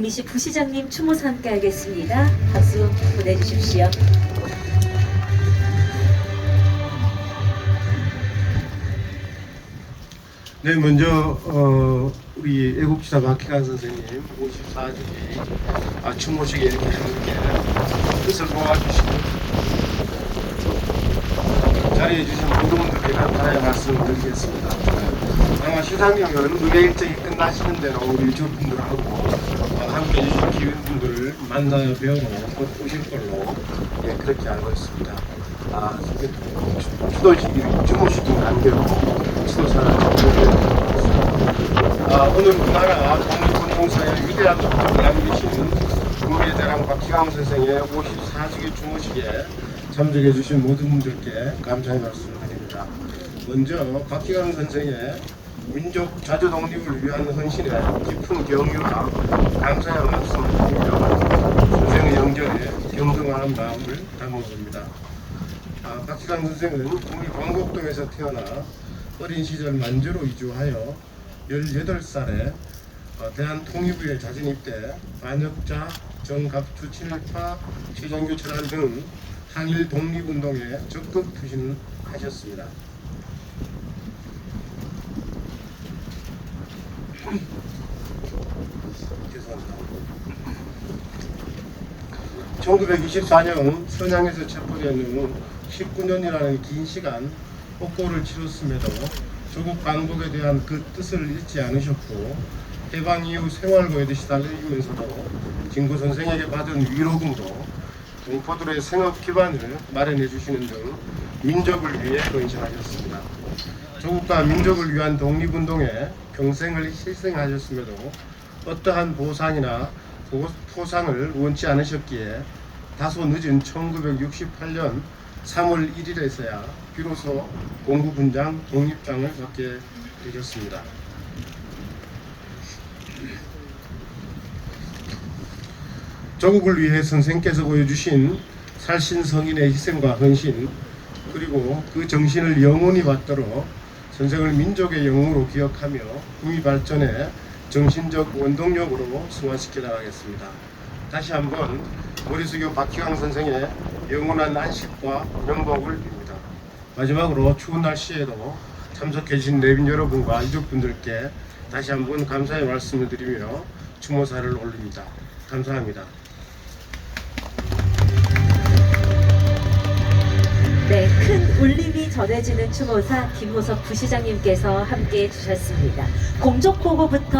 구미시 부시장님 추모사 함께 하겠습니다. 박수 보내주십시오. 네, 먼저 어, 우리 애국지사 박희관 선생님 54주기 아, 추모식에 이렇게 함께 뜻을 모아주시고 자리해 주신 모든 분들께 감사의 말씀을 드리겠습니다. 아마 시상경은 무대 일정이 끝나시는 대로 우리 유튜브분들하고 어, 함께 해주신 기획분들을 만나 뵈러 곧 오실 걸로 예, 그렇게 알고 있습니다. 아, 추도식이 추모식이 안되고 추도사를 정리해 아, 오늘 우리나라 독립운동사의 위대한 독립을 남기신 국민의 대랑 박희강 선생의 54주기 주무식에 참석해 주신 모든 분들께 감사의 말씀을 드립니다. 먼저 박희강 선생의 민족 자주 독립을 위한 헌신에 깊은 경유와 감사의 드리며 선생의 영전에 경성하는 마음을 담아봅니다. 아, 박희강 선생은 국미 광곡동에서 태어나 어린 시절 만주로 이주하여 18살에 어, 대한통일부에 자진입 때 반역자, 정갑투 친일파, 최정규 철환 등 항일 독립운동에 적극 투신하셨습니다. 죄송합니다. 1924년 선양에서 체포된 후 19년이라는 긴 시간 옥고를 치렀음에도 조국 강복에 대한 그 뜻을 잊지 않으셨고 해방 이후 생활고에도 시달리면서도 진구 선생에게 받은 위로금으로 동포들의 생업 기반을 마련해 주시는 등 민족을 위해 헌신하셨습니다. 조국과 민족을 위한 독립운동에 평생을 희생하셨음에도 어떠한 보상이나 보- 포상을 원치 않으셨기에 다소 늦은 1968년 3월 1일에서야 비로소 공구군장 독립장을 받게 되셨습니다. 조국을 위해 선생께서 보여주신 살신 성인의 희생과 헌신 그리고 그 정신을 영원히 받들어 선생을 민족의 영웅으로 기억하며 국민 발전에 정신적 원동력으로 승화시켜 나가겠습니다. 다시 한번 머리수교 박희광 선생의 영원한 안식과 명복을 빕니다. 마지막으로 추운 날씨에도 참석해 주신 내빈 여러분과 유족분들께 다시 한번 감사의 말씀을 드리며 추모사를 올립니다. 감사합니다. 울림이 전해지는 추모사 김호석 부시장님께서 함께 해 주셨습니다. 공적 보고부터